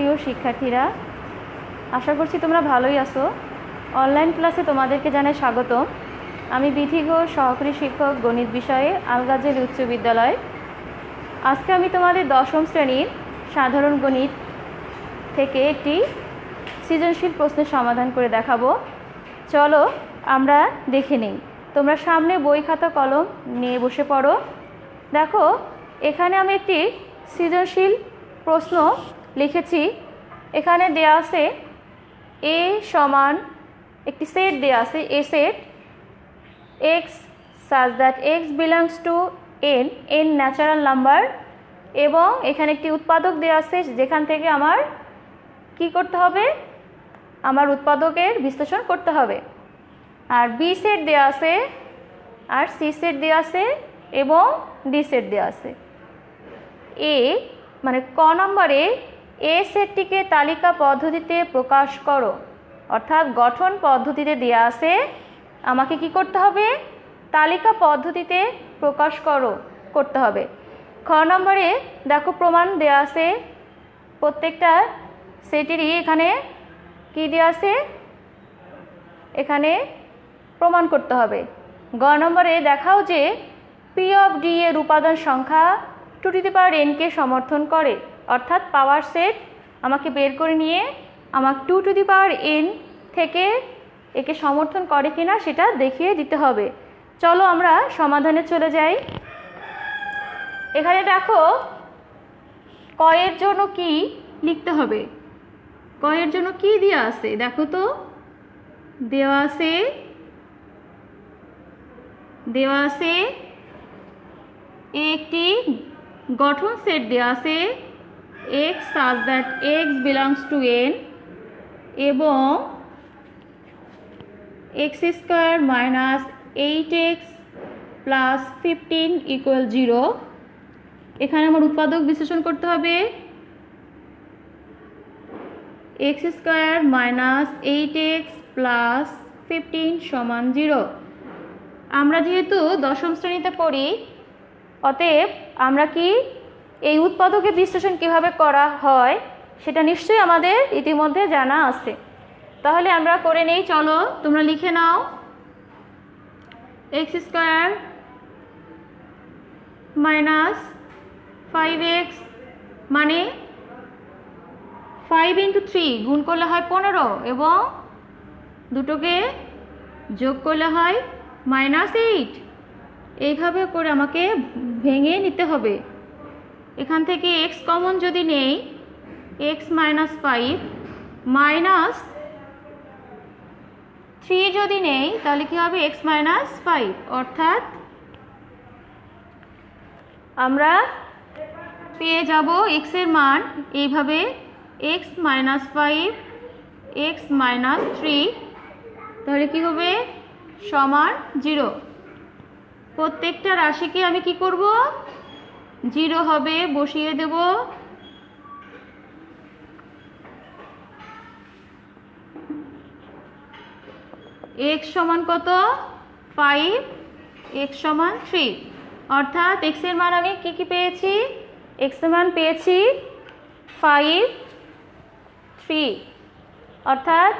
প্রিয় শিক্ষার্থীরা, আশা করছি তোমরা ভালোই আছো। অনলাইন ক্লাসে তোমাদেরকে জানাই স্বাগত আমি বিধি ঘোষ, সহকারী শিক্ষক, গণিত বিষয়ে আলগাজেল উচ্চ বিদ্যালয়। আজকে আমি তোমাদের দশম শ্রেণির সাধারণ গণিত থেকে একটি সৃজনশীল প্রশ্নের সমাধান করে দেখাবো। চলো আমরা দেখে নিই। তোমরা সামনে বই খাতা, কলম নিয়ে বসে পড়ো। দেখো, এখানে আমি একটি সৃজনশীল প্রশ্ন লিখেছি, এখানে দেয়া আছে এ সমান, একটি সেট দেয়া আছে A set X such that X belongs to N N natural number এবং এখানে একটি উৎপাদক দেওয়া আছে, যেখান থেকে আমার কি করতে হবে? আমার উৎপাদকের বিশ্লেষণ করতে হবে। আর বি সেট দেওয়া আছে, আর সি সেট দেওয়া আছে, এবং ডি সেট দেওয়া আছে। এ মানে ক নম্বরে এ সেটটিকে তালিকা পদ্ধতিতে প্রকাশ করো। অর্থাৎ গঠন পদ্ধতিতে দেওয়া আছে, আমাকে কি করতে হবে? তালিকা পদ্ধতিতে প্রকাশ করো, করতে হবে। খ নম্বরে দেখো প্রমাণ দেওয়া আছে, প্রত্যেকটা সেটেরই এখানে কি দেওয়া আছে? এখানে প্রমাণ করতে হবে। গ নম্বরে দেখাও যে পি অফ ডি এর উপাদান সংখ্যা টু টু দি পাওয়ার এনকে সমর্থন করে। অর্থাৎ পাওয়ার সেট আমাকে বের করে নিয়ে আমার two to the power N থেকে একে সমর্থন করে কিনা সেটা দেখিয়ে দিতে হবে। চলো আমরা সমাধানে চলে যাই। এখানে দেখো কয়ের জন্য কি লিখতে হবে? কয়ের জন্য কি দেওয়া আছে? দেখো তো দেওয়া আছে দেওয়া আছে, একটি গঠন সেট দেওয়া আছে। X such that X belongs to N এবং X square minus eight X plus fifteen equal zero এখানে আমার উৎপাদক বিশ্লেষণ করতে হবে। X square minus eight X plus fifteen সমান জিরো আমরা যেহেতু দশম শ্রেণীতে পড়ি, অতএব আমরা কি এই উৎপাদকের বিশ্লেষণ কীভাবে করা হয়, সেটা নিশ্চয়ই আমাদের ইতিমধ্যে জানা আছে। তাহলে আমরা করে নেই, চলো তোমরা লিখে নাও। X square minus five X মানে ফাইভ ইন্টু থ্রি গুণ করলে হয় পনেরো এবং দুটোকে যোগ করলে হয় মাইনাস এইট। এইভাবে করে আমাকে ভেঙে নিতে হবে। এখান থেকে এক্স কমন যদি নেই X minus five minus three যদি নেই, তাহলে কি হবে? এক্স মাইনাস ফাইভ অর্থাৎ আমরা পেয়ে যাব এক্সের মান। এইভাবে X minus five X minus three তাহলে কি হবে? সমান জিরো প্রত্যেকটা রাশিকে আমি কি করব? জিরো হবে, বসিয়ে দেব। এক্স সমান কত? ফাইভ এক্স সমান থ্রি অর্থাৎ এক্সের মান আমি কি কি পেয়েছি? এক্সের মান পেয়েছি ফাইভ থ্রি অর্থাৎ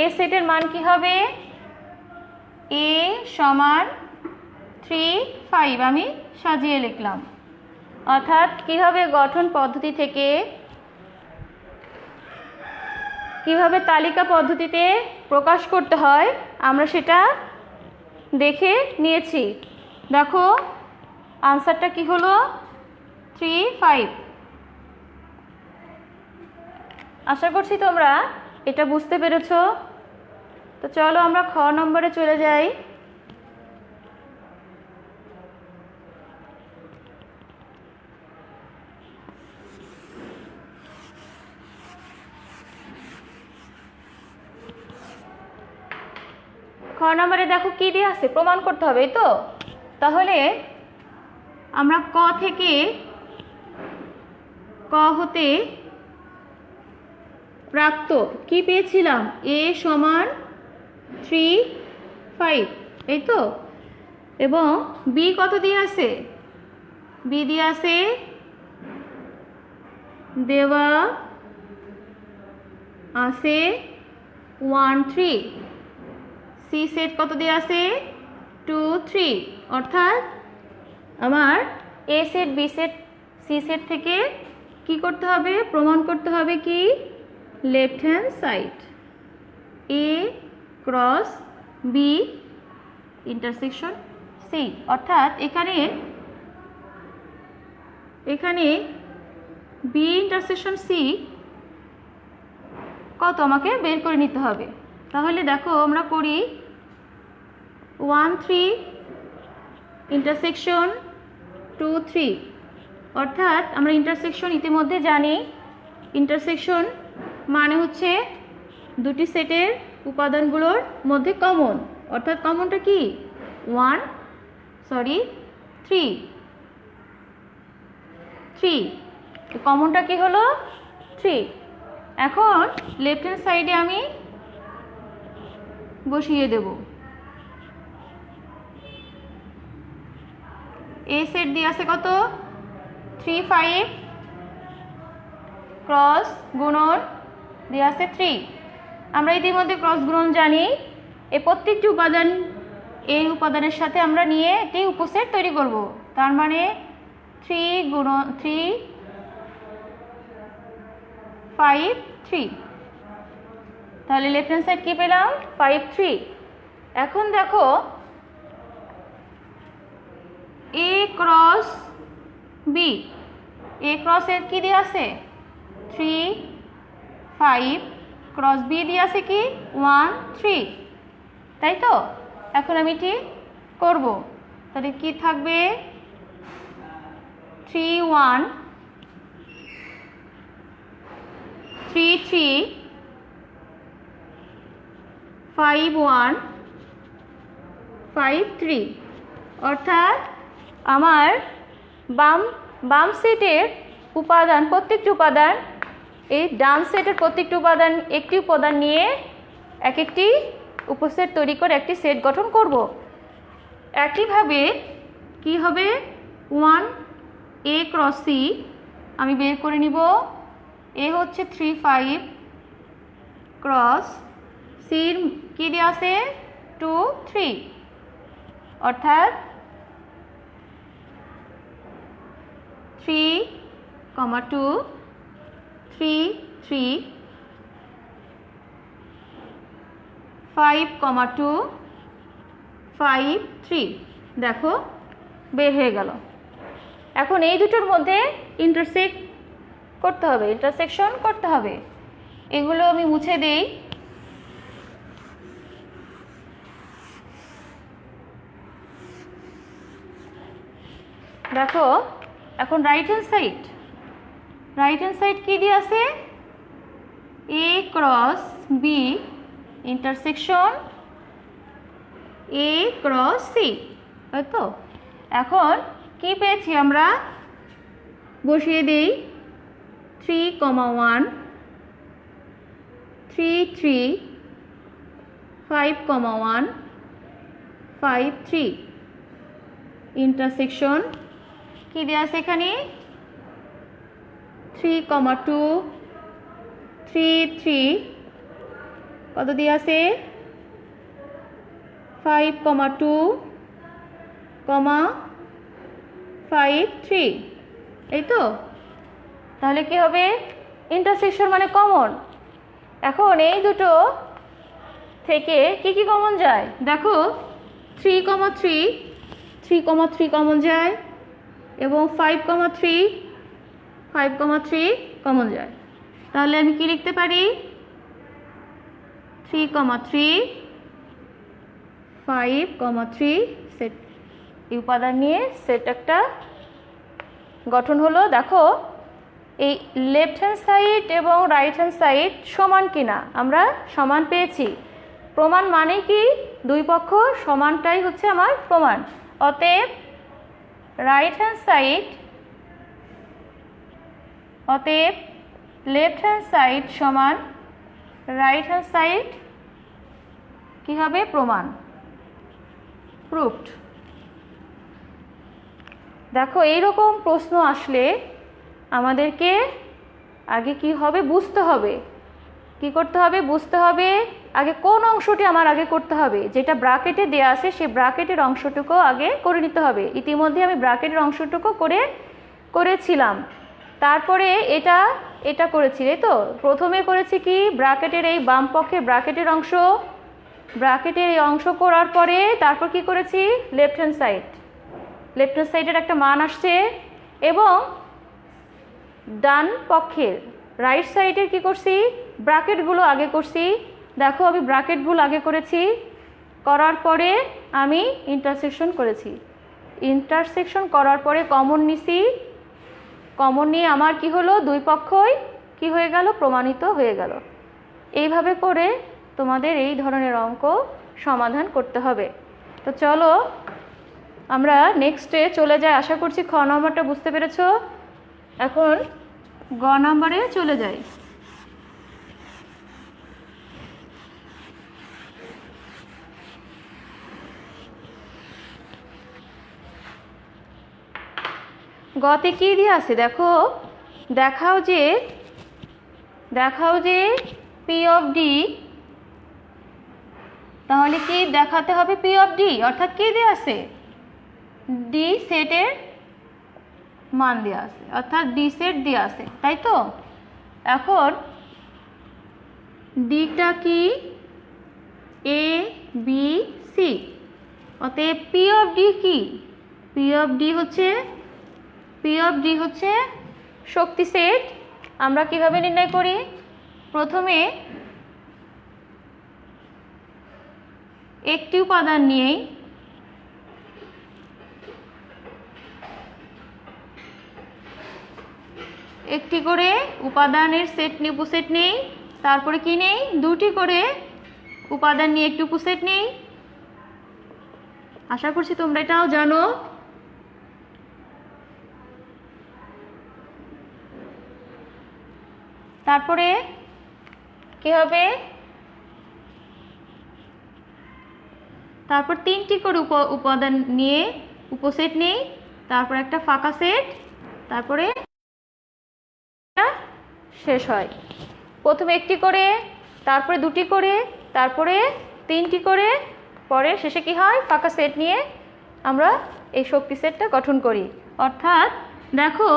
এ সেটের মান কি হবে? এ সমান থ্রি ফাইভ আমি সাজিয়ে লিখলাম। অর্থাৎ কীভাবে গঠন পদ্ধতি থেকে, কীভাবে তালিকা পদ্ধতিতে প্রকাশ করতে হয়, আমরা সেটা দেখে নিয়েছি। দেখো আনসারটা কি হলো? থ্রি ফাইভ আশা করছি তোমরা এটা বুঝতে পেরেছ। তো চলো আমরা খ নম্বরে চলে যাই। খ নম্বরে দেখো কি দিয়ে আছে? প্রমাণ করতে হবে তো? তাহলে আমরা ক থেকে ক হতে প্রাপ্ত কি পেয়েছিলাম? এ সমান থ্রি ফাইভ, এই তো? এবং বি কত দিয়ে আছে? বি দিয়ে আছে দেওয়া আছে ওয়ান থ্রি সি সেট কত দিয়ে আছে? টু থ্রি অর্থাৎ আমার A set B set C set থেকে কি করতে হবে? প্রমাণ করতে হবে কি? Left hand side A cross B intersection C অর্থাৎ এখানে এখানে বি ইন্টারসেকশন সি কত আমাকে বের করে নিতে হবে? তাহলে দেখো আমরা করি one three intersection two three অর্থাৎ আমরা ইন্টারসেকশন ইতিমধ্যে জানি। ইন্টারসেকশন মানে হচ্ছে দুটি সেটের উপাদানগুলোর মধ্যে কমন অর্থাৎ কমনটা কি? ওয়ান সরি থ্রি থ্রি কমনটা কি হলো? থ্রি এখন লেফট হ্যান্ড সাইডে আমি বসিয়ে দেব। এ সেট দিয়ে আছে কত? থ্রি ফাইভ ক্রস গুণন দিয়ে আছে থ্রি আমরা ইতিমধ্যে ক্রস গুণন জানি। এই প্রত্যেকটি উপাদান, এই উপাদানের সাথে আমরা নিয়ে একটি উপসেট তৈরি করব। তার মানে থ্রি গুণ থ্রি ফাইভ থ্রি তাহলে লেফট হ্যান্ড সাইড কী পেলাম? ফাইভ থ্রি এখন দেখো A cross B A cross এর কী দিয়ে আছে? থ্রি ফাইভ ক্রস বি দিয়ে আছে কি? ওয়ান থ্রি তাই তো? এখন আমি ঠিক করব? তাহলে কি থাকবে? Three one three three five one five three অর্থাৎ আমার বাম বাম সেটের উপাদান, প্রত্যেকটি উপাদান, এই ডান সেটের প্রত্যেকটি উপাদান একটি উপাদান নিয়ে এক একটি উপসেট তৈরি করে একটি সেট গঠন করব। একইভাবে কি হবে? ওয়ান এ ক্রস আমি বের করে নিব। এ হচ্ছে থ্রি ফাইভ ক্রস সির কী দিয়ে আছে? Two, three. অর্থাৎ three comma two, three three. Five comma two, five, three. দেখো, বের হয়ে গেল। এখন এই দুটোর মধ্যে ইন্টারসেক্ট করতে হবে ইন্টারসেকশন করতে হবে। এগুলো আমি মুছে দেই। দেখো, এখন right hand side right hand side কী দিয়ে আছে? A cross B intersection A cross C তো? এখন কি পেয়েছি আমরা? বসিয়ে দিই। Three comma one three three five comma one five three intersection কী দেওয়া আছে এখানে? Three comma two three three কত দিয়ে আছে? Five comma two comma five three এই তো? তাহলে কি হবে? ইন্টারসেকশন মানে কমন এখন এই দুটো থেকে কি কি কমন যায়? দেখো three comma three three comma three common যায়। এবং five comma three five comma three common যায়। তাহলে আমি কি লিখতে পারি? Three comma three five comma three set এই উপাদান নিয়ে সেট একটা গঠন হলো, দেখো, এই লেফট হ্যান্ড সাইড এবং রাইট হ্যান্ড সাইড সমান কিনা, আমরা সমান পেয়েছি। প্রমাণ মানে কি? দুই পক্ষ সমানটাই হচ্ছে আমার প্রমাণ। অতএব রাইট হ্যান্ড সাইড অতএব লেফট হ্যান্ড সাইড সমান রাইট হ্যান্ড সাইড কী হবে? প্রমাণ। প্রুফড দেখো, এইরকম প্রশ্ন আসলে আমাদেরকে আগে কি হবে? বুঝতে হবে। কি করতে হবে? বুঝতে হবে আগে কোন অংশটি আমার আগে করতে হবে? যেটা ব্রাকেটে দেওয়া আছে, সেই ব্রাকেটের অংশটুকু আগে করে নিতে হবে। ইতিমধ্যে আমি ব্রাকেটের অংশটুকু করে, করেছিলাম। তারপরে এটা এটা করেছি, তাই তো? প্রথমে করেছি কি? ব্রাকেটের এই বাম পক্ষে ব্রাকেটের অংশ। ব্রাকেটের এই অংশ করার পরে তারপর কি করেছি? Left hand side left hand সাইডের একটা মান আসছে এবং ডান পক্ষের রাইট সাইডের কি করছি? ব্রাকেটগুলো আগে করছি। দেখো, আমি ব্রাকেটগুলো আগে করেছি। করার পরে আমি ইন্টারসেকশন করেছি। ইন্টারসেকশন করার পরে কমন নিছি। কমন নিয়ে আমার কি হলো? দুই পক্ষই কি হয়ে গেল? প্রমাণিত হয়ে গেল। এইভাবে করে তোমাদের এই ধরনের অঙ্ক সমাধান করতে হবে। তো চলো, আমরা নেক্সটে চলে যাই। আশা করছি খ নম্বরটা বুঝতে পেরেছ? এখন গ নম্বরে চলে যাই। গতে কী দিয়ে আছে? দেখো। দেখাও যে দেখাও যে পি অফ ডি তাহলে কি দেখাতে হবে পি অফ ডি অর্থাৎ কী দিয়ে আছে? ডি সেটের মান দেওয়া আছে। অর্থাৎ ডি সেট দেওয়া আছে, তাই তো? এখন ডিটা কি? এ বি সি অতএব পি অফ ডি কি? পি অফ ডি হচ্ছে পি অফ ডি হচ্ছে শক্তি সেট আমরা কীভাবে নির্ণয় করি? প্রথমে একটি উপাদান নিয়েই একটি করে উপাদানের সেট নিয়ে, উপসেট নেই তারপরে কি নেই? দুটি করে উপাদান নিয়ে একটি উপসেট নেই। আশা করছি তোমরা এটাও জানো। তারপরে কি হবে? তারপর তিনটি করে উপ উপাদান নিয়ে, উপসেট নেই, তারপর একটা ফাঁকা সেট, তারপরে শেষ হয়। প্রথমে একটি করে, তারপরে দুটি করে, তারপরে তিনটি করে, পরে শেষে কি হয়? ফাঁকা সেট নিয়ে আমরা এই শক্তি সেটটা গঠন করি। অর্থাৎ দেখো,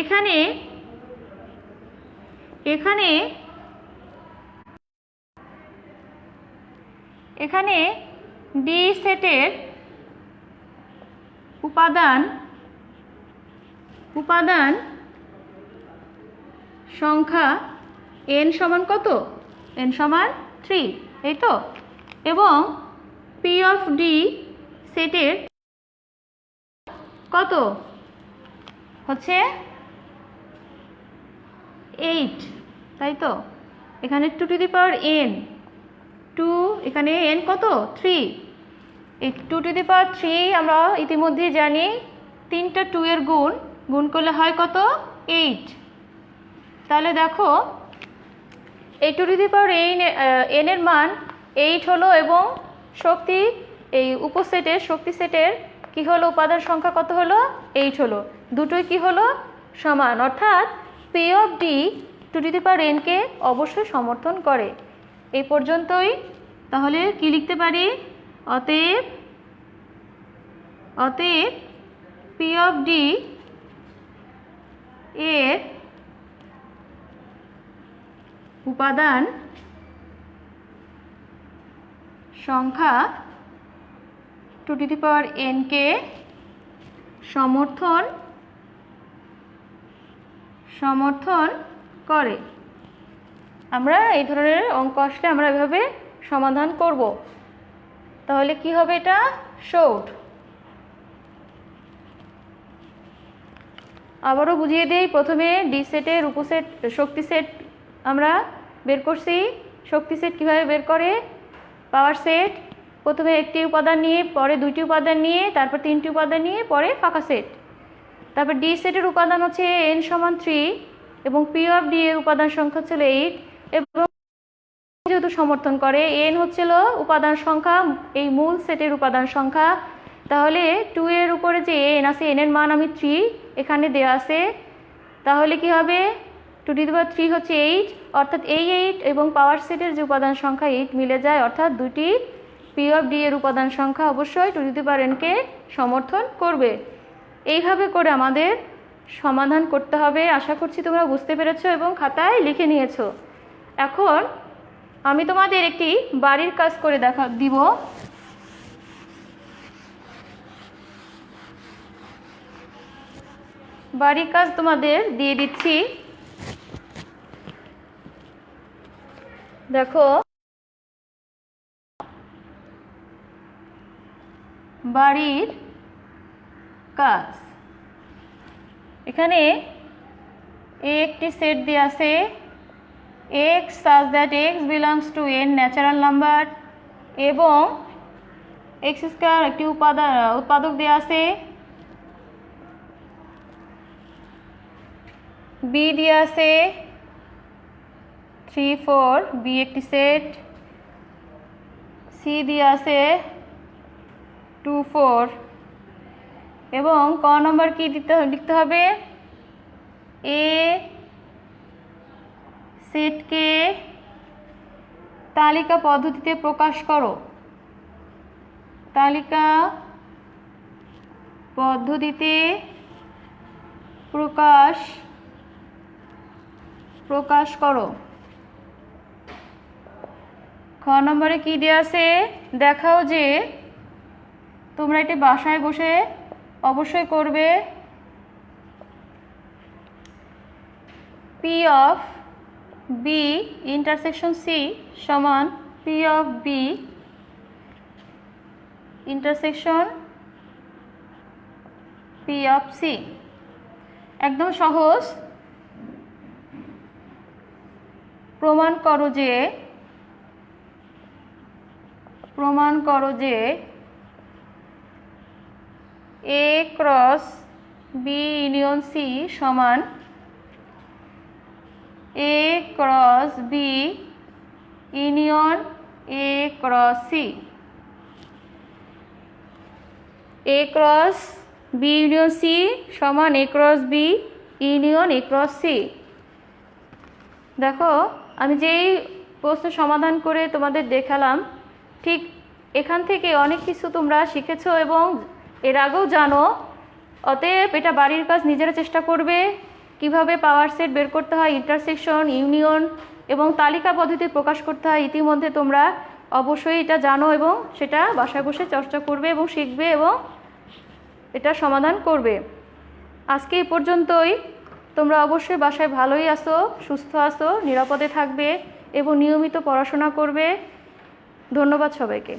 এখানে এখানে এখানে ডি সেটের উপাদান উপাদান সংখ্যা এন সমান কত? এন সমান থ্রি এই তো? এবং পি অফ ডি সেটের কত? হচ্ছে এইট, তাই তো? এখানে two to the power n two এখানে এন কত? থ্রি এই two to the power three আমরা ইতিমধ্যে জানি, তিনটা টু এর গুণ গুণ করলে হয় কত? এইট তাহলে দেখো, এই two to the power n এর মান এইট হলো এবং শক্তি, এই উপসেটের শক্তি সেটের কি হলো? উপাদান সংখ্যা কত হলো? এইট হলো। দুটোই কি হলো? সমান। অর্থাৎ P of D two to the power NK অবশ্যই সমর্থন করে। এই পর্যন্তই। তাহলে কি লিখতে পারি? অতএব অতএব পি অফ ডি এর উপাদান সংখ্যা টু টু দি পাওয়ার এনকে সমর্থন সমর্থন করে। আমরা এই ধরনের অঙ্ক আসলে আমরা এভাবে সমাধান করব। তাহলে কি হবে এটা? শোট আবারও বুঝিয়ে দিই, প্রথমে ডি সেটের উপসেট শক্তি সেট আমরা বের করছি। শক্তি সেট কীভাবে বের করে? পাওয়ার সেট প্রথমে একটি উপাদান নিয়ে, পরে দুইটি উপাদান নিয়ে, তারপর তিনটি উপাদান নিয়ে, পরে ফাঁকা সেট তারপর ডি সেটের উপাদান হচ্ছে এন সমান থ্রি এবং পি অফ ডি এর উপাদান সংখ্যা ছিল এইট এবং যেহেতু সমর্থন করে এন হচ্ছিল উপাদান সংখ্যা, এই মূল সেটের উপাদান সংখ্যা। তাহলে টু এর উপরে যে এন আছে এন এর মান আমি থ্রি এখানে দেওয়া আছে। তাহলে কি হবে? Two to the power three হচ্ছে এইট অর্থাৎ এই এইট এবং পাওয়ার সেটের যে উপাদান সংখ্যা এইট মিলে যায়, অর্থাৎ দুটি পি অফ ডি এর উপাদান সংখ্যা অবশ্যই টু টু দি পাওয়ার এনকে সমর্থন করবে। এইভাবে করে আমাদের সমাধান করতে হবে। আশা করছি তোমরা বুঝতে পেরেছ এবং খাতায় লিখে নিয়েছো। এখন আমি তোমাদের একটি বাড়ির কাজ করে দেখা, দিব। বাড়ির কাজ তোমাদের দিয়ে দিচ্ছি। দেখো। বাড়ির কাজ এখানে একটি সেট দেওয়া আছে x such that x belongs to N natural number এবং এক্স স্কোয়ার একটি উপাদান উৎপাদক দেওয়া আছে বি দেওয়া আছে থ্রি ফোর বি একটি সেট সি দেওয়া আছে টু ফোর এবং ক নম্বর কি দিতে লিখতে হবে? এ সেটকে তালিকা পদ্ধতিতে প্রকাশ করো। তালিকা পদ্ধতিতে প্রকাশ প্রকাশ করো। খ নম্বরে কী দেওয়া আছে? দেখাও যে তোমরা এটি বাসায় বসে অবশ্যই করবে P of B intersection C সমান P of B intersection P of C একদম সহজ। প্রমাণ করো যে, প্রমাণ করো যে A cross B union C সমান A cross B union A cross C A cross B union C সমান A cross B union A cross C দেখো, আমি যেই প্রশ্ন সমাধান করে তোমাদের দেখালাম, ঠিক এখান থেকে অনেক কিছু তোমরা শিখেছো এবং এর আগেও জানো, অতএব এটা বাড়ির কাজ নিজেরা চেষ্টা করবে। কীভাবে পাওয়ার সেট বের করতে হয় ইন্টারসেকশন ইউনিয়ন এবং তালিকা পদ্ধতি প্রকাশ করতে হয়, ইতিমধ্যে তোমরা অবশ্যই এটা জানো এবং সেটা বাসায় বসে চর্চা করবে এবং শিখবে এবং এটা সমাধান করবে। আজকে এই পর্যন্তই। তোমরা অবশ্যই বাসায় ভালোই আসো সুস্থ আসো নিরাপদে থাকবে এবং নিয়মিত পড়াশোনা করবে। ধন্যবাদ সবাইকে।